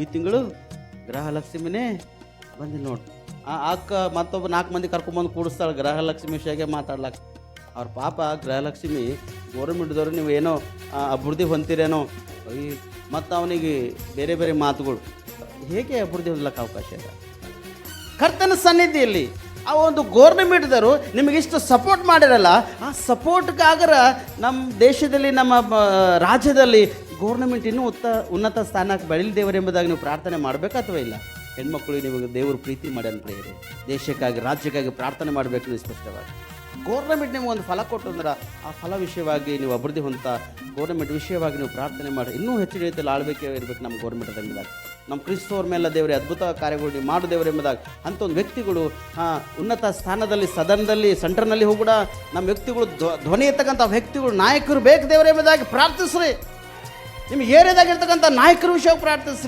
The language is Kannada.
ಈ ತಿಂಗಳು ಗೃಹಲಕ್ಷ್ಮಿನೇ ಬಂದು ನೋಡಿ. ಆ ಅಕ್ಕ ಮತ್ತೊಬ್ಬ ನಾಲ್ಕು ಮಂದಿ ಕರ್ಕೊಂಬಂದು ಕೂಡಿಸ್ತಾಳೆ ಗೃಹಲಕ್ಷ್ಮಿ ವಿಷಯಕ್ಕೆ ಮಾತಾಡ್ಲಾಕ. ಅವ್ರ ಪಾಪ ಗೃಹಲಕ್ಷ್ಮಿ ಗೌರ್ಮೆಂಟ್ದವ್ರು ನೀವು ಏನೋ ಅಭಿವೃದ್ಧಿ ಹೊಂತೀರೇನೋ ಮತ್ತು ಅವನಿಗೆ ಬೇರೆ ಬೇರೆ ಮಾತುಗಳು. ಹೇಗೆ ಅಭಿವೃದ್ಧಿ ಹೊಂದಲಿಕ್ಕೆ ಅವಕಾಶ ಇದೆ ಕರ್ತನ ಸನ್ನಿಧಿಯಲ್ಲಿ ಆ ಒಂದು ಗೋರ್ಮೆಂಟ್ದವರು ನಿಮಗಿಷ್ಟು ಸಪೋರ್ಟ್ ಮಾಡಿರಲ್ಲ, ಆ ಸಪೋರ್ಟ್ಗಾಗರ ನಮ್ಮ ದೇಶದಲ್ಲಿ, ನಮ್ಮ ರಾಜ್ಯದಲ್ಲಿ ಗೋರ್ನಮೆಂಟ್ ಇನ್ನೂ ಉತ್ತ, ಉನ್ನತ ಸ್ಥಾನಕ್ಕೆ ಬೆಳಿಲ್ ದೇವರೆಂಬುದಾಗಿ ನೀವು ಪ್ರಾರ್ಥನೆ ಮಾಡಬೇಕು ಅಥವಾ ಇಲ್ಲ? ಹೆಣ್ಮಕ್ಳಿಗೆ ನಿಮಗೆ ದೇವರು ಪ್ರೀತಿ ಮಾಡ್ಯಾನ ಹೇಳಿ ದೇಶಕ್ಕಾಗಿ, ರಾಜ್ಯಕ್ಕಾಗಿ ಪ್ರಾರ್ಥನೆ ಮಾಡಬೇಕು ನೀವು ಸ್ಪಷ್ಟವಾಗಿ. ಗೋರ್ನಮೆಂಟ್ ನಿಮ್ಗೆ ಒಂದು ಫಲ ಕೊಟ್ಟು ಅಂದ್ರೆ ಆ ಫಲ ವಿಷಯವಾಗಿ ನೀವು ಅಭಿವೃದ್ಧಿ ಹೊಂತ ಗೋರ್ನಮೆಂಟ್ ವಿಷಯವಾಗಿ ನೀವು ಪ್ರಾರ್ಥನೆ ಮಾಡಿ, ಇನ್ನೂ ಹೆಚ್ಚಿನ ರೀತಿಯಲ್ಲಿ ಆಳ್ಬೇಕೇ ಇರಬೇಕು ನಮ್ಮ ಗೋರ್ಮೆಂಟ್ ಎಂಬುದಾಗಿ ನಮ್ಮ ಕ್ರಿಸ್ತವ್ರ ಮೇಲೆ ದೇವರೇ ಅದ್ಭುತ ಕಾರ್ಯಗಳು ಮಾಡು ದೇವರೇ ಎಂಬುದಾಗಿ ಅಂಥ ಒಂದು ವ್ಯಕ್ತಿಗಳು ಉನ್ನತ ಸ್ಥಾನದಲ್ಲಿ, ಸದನದಲ್ಲಿ, ಸೆಂಟರ್ನಲ್ಲಿ ಹೋಗ್ಬಿಡ, ನಮ್ಮ ವ್ಯಕ್ತಿಗಳು ಧ್ವ- ಧ್ವನಿ ಇರ್ತಕ್ಕಂಥ ವ್ಯಕ್ತಿಗಳು, ನಾಯಕರು ಬೇಕು ದೇವರೇ ಎಂಬುದಾಗಿ ಪ್ರಾರ್ಥಿಸ್ರಿ. ನಿಮ್ಗೆ ಏರಿಯಾದಾಗಿರ್ತಕ್ಕಂಥ ನಾಯಕರ ವಿಷಯ ಪ್ರಾರ್ಥಿಸ್ರಿ.